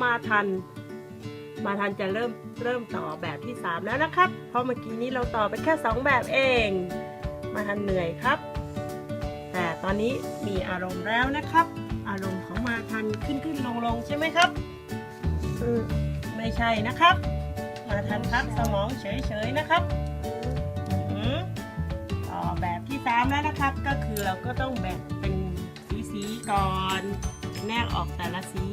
มาทัน มาทันจะเริ่มเริ่มต่อแบบที่สามแล้วนะครับ เพราะเมื่อกี้นี้เราต่อไปแค่สองแบบเอง มาทันเหนื่อยครับ แต่ตอนนี้มีอารมณ์แล้วนะครับ อารมณ์ของมาทันขึ้นขึ้นลงลงใช่ไหมครับไม่ใช่นะครับ มาทันพักสมองเฉยๆนะครับต่อแบบที่สามแล้วนะครับ ก็คือเราก็ต้องแบ่งเป็นสีสีๆก่อน แนกออกแต่ละสี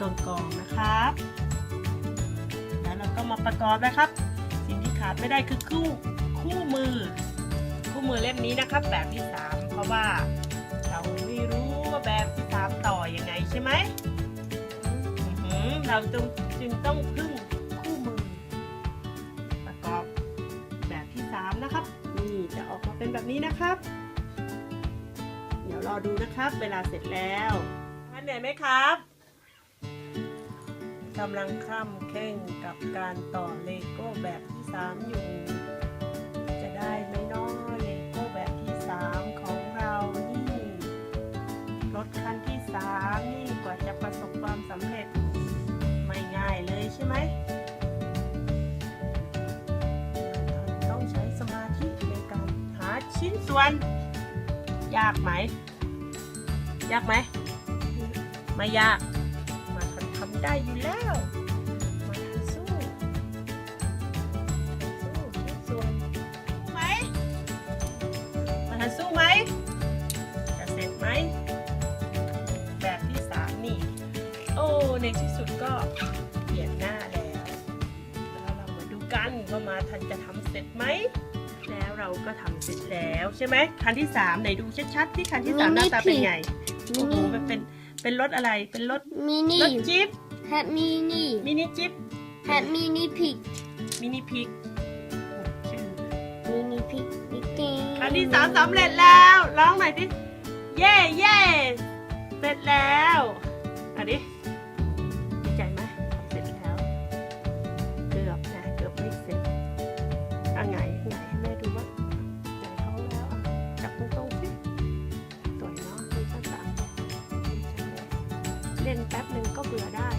กองๆนะครับ แล้วเราก็มาประกอบนะครับ สิ่งที่ขาดไม่ได้คือคู่คู่มือ คู่มือเล่มนี้นะครับ แบบที่สามเพราะว่าเราไม่รู้ว่าแบบที่สามต่อยังไงใช่ไหมเราจึงจึงต้องพึ่งคู่มือ ประกอบแบบที่สามนะครับ นี่จะออกมาเป็นแบบนี้นะครับ เดี๋ยวรอดูนะครับ เวลาเสร็จแล้วท่านเหนื่อยไหมครับ กำลังคร่ำเคร่งกับการต่อเลโก้แบบที่สามอยู่ จะได้ไหมน้อเลโก้แบบที่สามของเรานี่รถคันที่สามนี่กว่าจะประสบความสำเร็จไม่ง่ายเลยใช่ไหมต้องใช้สมาธิในการหาชิ้นส่วน ยากไหม ยากไหม ไม่ยาก ทันทำได้อยู่แล้วมาทันสู้สู้ชิ้นส่วนไหมมาทันสู้ไหม จะเสร็จไหม แบบที่สามนี่ โอ้ ในที่สุดก็เปลี่ยนหน้าแล้ว แล้วเรามาดูกันว่ามาทันจะทำเสร็จไหม แล้วเราก็ทำเสร็จแล้วใช่ไหมคันที่สามไหนดูชัดๆที่คันที่สามหน้าตาเป็นไงมิโอ้โหนิมันเป็น เป็นรถอะไร เป็นรถมินิรถจิ๊บแฮปมินิมินิจิ๊บแฮปมินิพิกมินิพิกชื่อมินิพิกมิกกี้คันที่สามสำเร็จแล้วร้องหน่อยดิเย่เย่เสร็จแล้วอะดิดีใจไหมทำเสร็จแล้ว เกือบนะเกือบไม่เสร็จอะไงไงให้แม่ดูว่าไงท้องแล้วอะจับตรง นแป๊บหนึ่งก็เบื่อได้